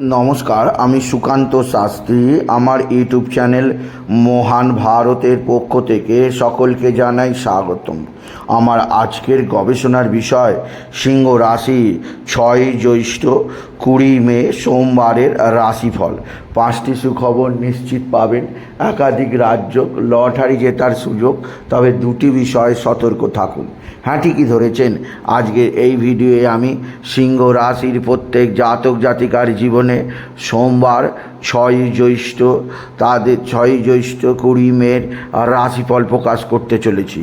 নমস্কার, আমি সুকান্ত শাস্ত্রী। আমার ইউটিউব চ্যানেল মহান ভারতের পক্ষ থেকে সকলকে জানাই স্বাগতম। আমার আজকের গবেষণার বিষয়, সিংহ রাশি ছয় জ্যৈষ্ঠ কুড়ি মে সোমবারের রাশিফল। পাঁচটি সুখবর নিশ্চিত পাবেন। একাধিক রাজ্য লটারি জেতার সুযোগ, তবে দুটি বিষয়ে সতর্ক থাকুন। হ্যাঁ ঠিকই ধরেছেন। আজকের এই ভিডিওয়ে আমি সিংহ রাশির প্রত্যেক জাতক জাতিকার জীবনে সোমবার ছয় জ্যৈষ্ঠ, তাদের ছয় জ্যৈষ্ঠ কুড়ি মের রাশিফল প্রকাশ করতে চলেছি।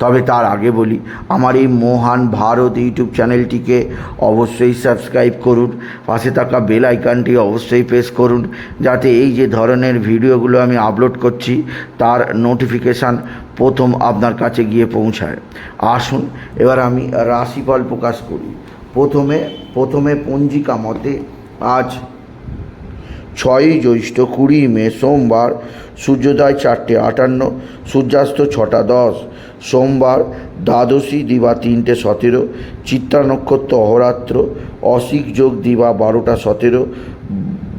তবে তার আগে বলি, আমার এই মহান ভারত ইউটিউব চ্যানেলটিকে অবশ্যই সাবস্ক্রাইব করুন, পাশে থাকা বেল আইকনটি অবশ্যই প্রেস করুন, যাতে এই যে ধরনের ভিডিওগুলো আমি আপলোড করছি, তার নোটিফিকেশান প্রথম আপনার কাছে গিয়ে পৌঁছায়। আসুন, এবার আমি রাশিফল প্রকাশ করি। প্রথমে প্রথমে পঞ্জিকা মতে আজ ছয়ই জ্যৈষ্ঠ কুড়ি মে সোমবার, সূর্যোদয় চারটে আটান্ন, সূর্যাস্ত ছটা দশ, সোমবার দ্বাদশী দিবা তিনটে সতেরো, চিত্রা নক্ষত্র অহরাত্র অসিক যোগ দিবা বারোটা সতেরো,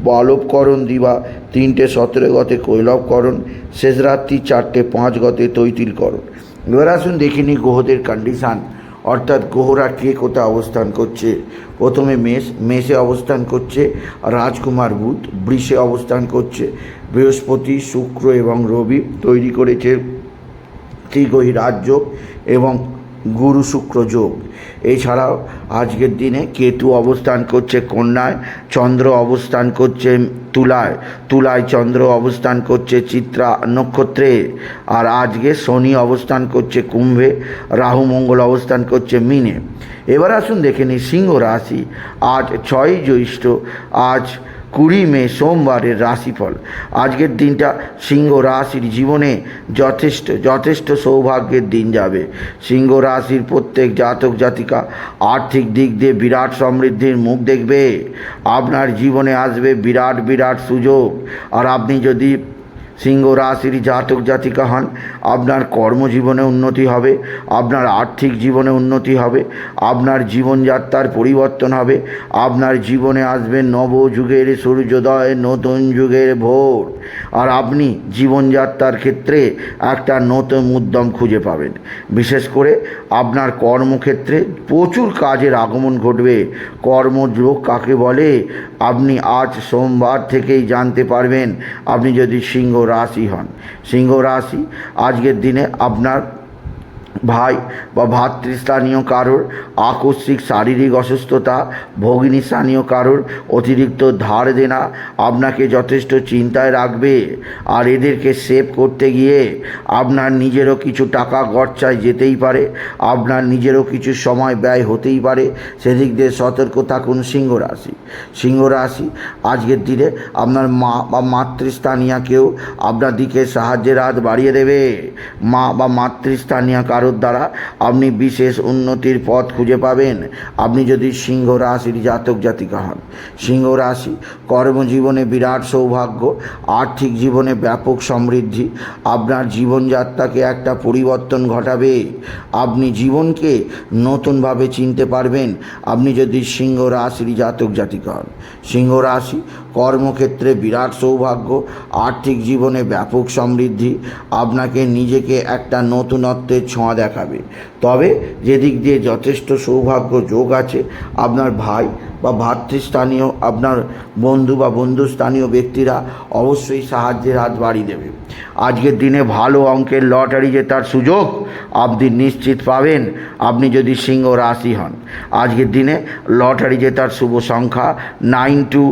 বালবকরণ দিবা তিনটে সতেরো গতে কৈলবকরণ শেষ রাত্রি চারটে পাঁচ গতে তৈতিলকরণ এবার আসুন দেখিনি গ্রহদের কন্ডিশান অর্থাৎ গ্রহরা কে কোথায় অবস্থান করছে? প্রথমে মেষ, মেষে অবস্থান করছে রাজকুমার বুধ, বৃষে অবস্থান করছে বৃহস্পতি, শুক্র এবং রবি। তৈরি করেছে ত্রিগ্রহী রাজযোগ এবং গুরু শুক্র যোগ। এছাড়াও আজকের দিনে কেতু অবস্থান করছে কন্যায়, চন্দ্র অবস্থান করছে তুলায় তুলায় চন্দ্র অবস্থান করছে চিত্রা নক্ষত্রে। আর আজকে শনি অবস্থান করছে কুম্ভে, রাহু মঙ্গল অবস্থান করছে মিনে। এবার আসুন দেখে নিই সিংহ রাশি। আজ ছয়ই জ্যৈষ্ঠ, আজ কুড়ি মে সোমবারের রাশিফল। আজকের দিনটা সিংহ রাশির জীবনে যথেষ্ট যথেষ্ট সৌভাগ্যের দিন যাবে। সিংহ রাশির প্রত্যেক জাতক জাতিকা আর্থিক দিক দিয়ে বিরাট সমৃদ্ধির মুখ দেখবে। আপনার জীবনে আসবে বিরাট বিরাট সুযোগ। আর আপনি যদি সিংহ রাশির জাতক জাতিকা হন। আপনার কর্মজীবনে উন্নতি হবে, আপনার আর্থিক জীবনে উন্নতি হবে, আপনার জীবনযাত্রার পরিবর্তন হবে, আপনার জীবনে আসবে নবযুগের সূর্যোদয়, নতুন যুগের ভোর। আর আপনি জীবনযাত্রার ক্ষেত্রে একটা নতুন উদ্যম খুঁজে পাবেন। বিশেষ করে আপনার কর্মক্ষেত্রে প্রচুর কাজের আগমন ঘটবে। কর্মযোগ কাকে বলে? আপনি আজ সোমবার থেকেই জানতে পারবেন। আপনি যদি সিংহ রাশি হন সিংহ রাশি আজকের দিনে আপনার ভাই বা ভাতৃস্থানীয় কারোর, আকস্মিক শারীরিক অসুস্থতা, ভগিনী স্থানীয় কারোর, অতিরিক্ত ধার দেনা আপনাকে যথেষ্ট চিন্তায় রাখবে। আর এদেরকে সেভ করতে গিয়ে আপনার নিজেরও কিছু টাকা গচ্ছায় যেতেই পারে, আপনার নিজেরও কিছু সময় ব্যয় হতেই পারে। সেদিক দিয়ে সতর্ক থাকুন সিংহ রাশি সিংহ রাশি আজকের দিনে আপনার মা বা মাতৃস্থানীয় কেউ আপনার দিকে সাহায্যের হাত বাড়িয়ে দেবে। মা বা মাতৃস্থানীয় কারোর দ্বারা আপনি বিশেষ উন্নতির পথ খুঁজে পাবেন। আপনি যদি সিংহ রাশির জাতক জাতিকা হন, সিংহ রাশি কর্মজীবনে বিরাট সৌভাগ্য, আর্থিক জীবনে ব্যাপক সমৃদ্ধি, আপনার জীবনযাত্রাকে একটা পরিবর্তন ঘটাবে। আপনি জীবনকে নতুনভাবে চিনতে পারবেন। আপনি যদি সিংহ রাশির জাতক জাতিকা হন, সিংহ রাশি কর্মক্ষেত্রে বিরাট সৌভাগ্য, আর্থিক জীবনে ব্যাপক সমৃদ্ধি, আপনাকে নিজেকে একটা নতুনত্বের ছোঁয়া দেখাবে। তবে যেদিক দিয়ে যথেষ্ট সৌভাগ্য যোগ আছে, আপনার ভাই বা ভাতৃস্থানীয়, আপনার বন্ধু বা বন্ধুস্থানীয় ব্যক্তিরা অবশ্যই সাহায্যের হাত বাড়িয়ে দেবে। আজকের দিনে ভালো অঙ্কের লটারি জেতার সুযোগ আপনি নিশ্চিত পাবেন, আপনি যদি সিংহ রাশি হন। আজকের দিনে লটারি জেতার শুভ সংখ্যা nine two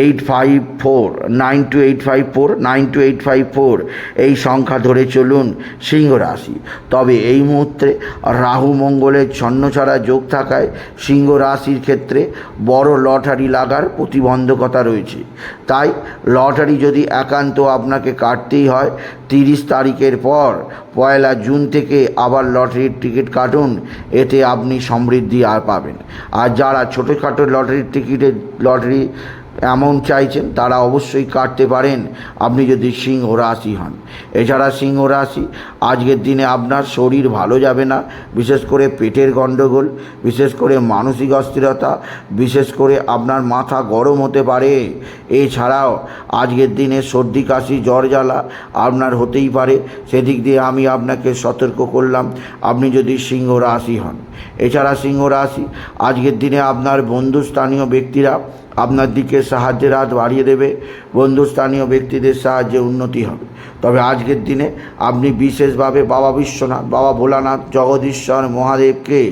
eight five four, nine two eight five four, nine two eight five four. এই সংখ্যা ধরে চলুন সিংহ রাশি। তবে এই মুহূর্তে রাহু মঙ্গলের ছন্নছাড়া যোগ থাকায় সিংহ রাশির ক্ষেত্রে বড় লটারি লাগার প্রতিবন্ধকতা রয়েছে। তাই লটারি যদি একান্ত আপনাকে কাটতেই হয়, তিরিশ তারিখের পর পয়লা জুন থেকে আবার লটারির টিকিট কাটুন, এতে আপনি সমৃদ্ধি আর পাবেন। আর যারা ছোটোখাটো লটারির টিকিটের, লটারি এমন চাইছেন, তারা অবশ্যই কাটতে পারেন। আপনি যদি সিংহ রাশি হন। এছাড়া সিংহ রাশি, আজকের দিনে আপনার শরীর ভালো যাবে না, বিশেষ করে পেটের গণ্ডগোল বিশেষ করে মানসিক অস্থিরতা, বিশেষ করে আপনার মাথা গরম হতে পারে। এছাড়াও, আজকের দিনে সর্দি, কাশি, জ্বর, জ্বালা আপনার হতেই পারে। সেদিক দিয়ে আমি আপনাকে সতর্ক করলাম, আপনি যদি সিংহ রাশি হন। এছাড়া সিংহ রাশি, আজকের দিনে আপনার বন্ধুস্থানীয় ব্যক্তিরা আপনার দিকে সাহায্যের হাত বাড়িয়ে দেবে। বন্ধুস্থানীয় ব্যক্তিদের সাহায্যে উন্নতি হবে। তবে আজকের দিনে আপনি বিশেষভাবে বাবা বিশ্বনাথ, বাবা ভোলানাথ, জগদীশ্বর মহাদেবকে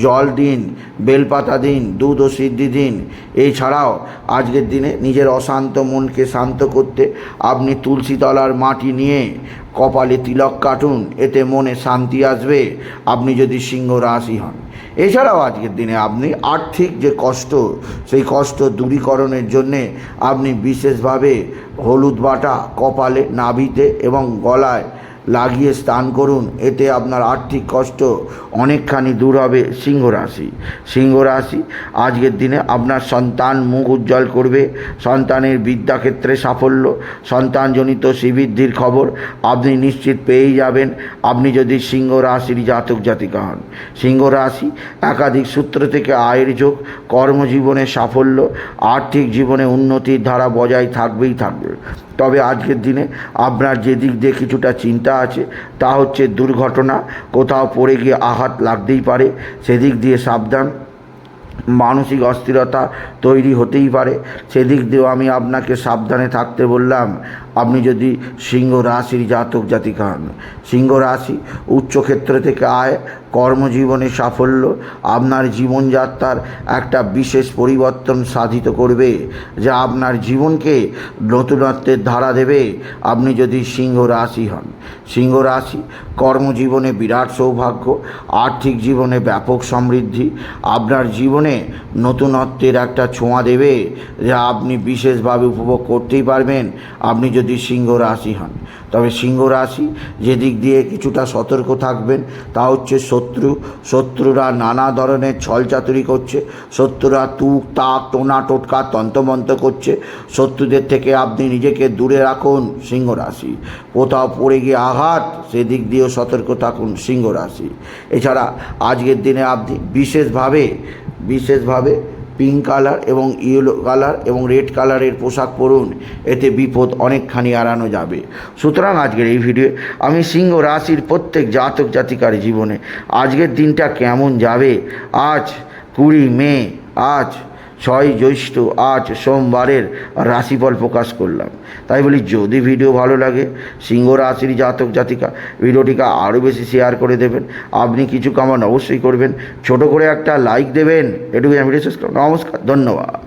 জল দিন, বেলপাতা দিন, দুধ ও সিদ্ধি দিন। এছাড়াও আজকের দিনে নিজের অশান্ত মনকে শান্ত করতে আপনি তুলসী তলার মাটি নিয়ে কপালে তিলক কাটুন। এতে মনে শান্তি আসবে। আপনি যদি সিংহ রাশি হন। এছাড়াও আজকের দিনে আপনি আর্থিক যে কষ্ট, সেই কষ্ট দূরীকরণের জন্যে আপনি বিশেষভাবে হলুদ বাটা, কপালে, নাভিতে এবং গলায় লাগিয়ে স্নান করুন। এতে আপনার আর্থিক কষ্ট অনেকখানি দূর হবে সিংহ রাশি সিংহ রাশি আজকের দিনে আপনার সন্তান মুখ উজ্জ্বল করবে। সন্তানের বিদ্যাক্ষেত্রে সাফল্য, সন্তানজনিত শ্রীবৃদ্ধির খবর আপনি নিশ্চিত পেয়েই যাবেন। আপনি যদি সিংহ রাশির জাতক জাতিকা হন। সিংহ রাশি একাধিক সূত্র থেকে আয়ের যোগ, কর্মজীবনে সাফল্য, আর্থিক জীবনে উন্নতির ধারা বজায় থাকবেই থাকবে। তবে আজকের দিনে আপনার যে দিক দিয়ে কিছুটা চিন্তা আছে, তা হচ্ছে দুর্ঘটনা। কোথাও পড়ে গিয়ে আঘাত লাগতেই পারে, সেদিক দিয়ে সাবধান। মানসিক অস্থিরতা তৈরি হতেই পারে। সেদিক দিয়েও আমি আপনাকে সাবধানে থাকতে বললাম। আপনি যদি সিংহ রাশির জাতক জাতিকা হন সিংহ রাশি উচ্চক্ষেত্র থেকে আয় কর্মজীবনে সাফল্য, আপনার জীবনযাত্রার একটা বিশেষ পরিবর্তন সাধিত করবে, যা আপনার জীবনকে নতুনত্বের ধারা দেবে। আপনি যদি সিংহ রাশি হন, সিংহ রাশি কর্মজীবনে বিরাট সৌভাগ্য, আর্থিক জীবনে ব্যাপক সমৃদ্ধি, আপনার জীবনে নতুনত্বের একটা ছোঁয়া দেবে, যা আপনি বিশেষভাবে উপভোগ করতেই পারবেন। আপনি যদি সিংহ রাশি হন, তবে সিংহ রাশি যেদিক দিয়ে কিছুটা সতর্ক থাকবেন, তা হচ্ছে শত্রু, শত্রুরা নানা ধরনের ছলচাতুরি করছে। শত্রুরা তুক, তাক, টোনা, টোটকা তন্তমন্ত করছে। শত্রুদের থেকে আপনি নিজেকে দূরে রাখুন সিংহ রাশি কোথাও পড়ে গিয়ে আঘাত, সেদিক দিয়েও সতর্ক থাকুন সিংহ রাশি এছাড়া আজকের দিনে আপনি বিশেষভাবে বিশেষভাবে পিঙ্ক কালার এবং ইয়েলো কালার এবং রেড কালারের পোশাক পরুন, এতে বিপদ অনেকখানি এড়ানো যাবে। সুতরাং আজকের এই ভিডিও, আমি সিংহ রাশির প্রত্যেক জাতক জাতিকার জীবনে, আজকের দিনটা কেমন যাবে? আজ কুড়ি মে, আজ ছয় জ্যৈষ্ঠ আজ সোমবারের রাশিফল প্রকাশ করলাম। তাই বলি, যদি ভিডিও ভালো লাগে, সিংহ রাশির জাতক জাতিকা, ভিডিওটিকে আরও বেশি শেয়ার করে দেবেন। আপনি কিছু কামান অবশ্যই করবেন। ছোট করে একটা লাইক দেবেন। এটুকু আমি নমস্কার, ধন্যবাদ।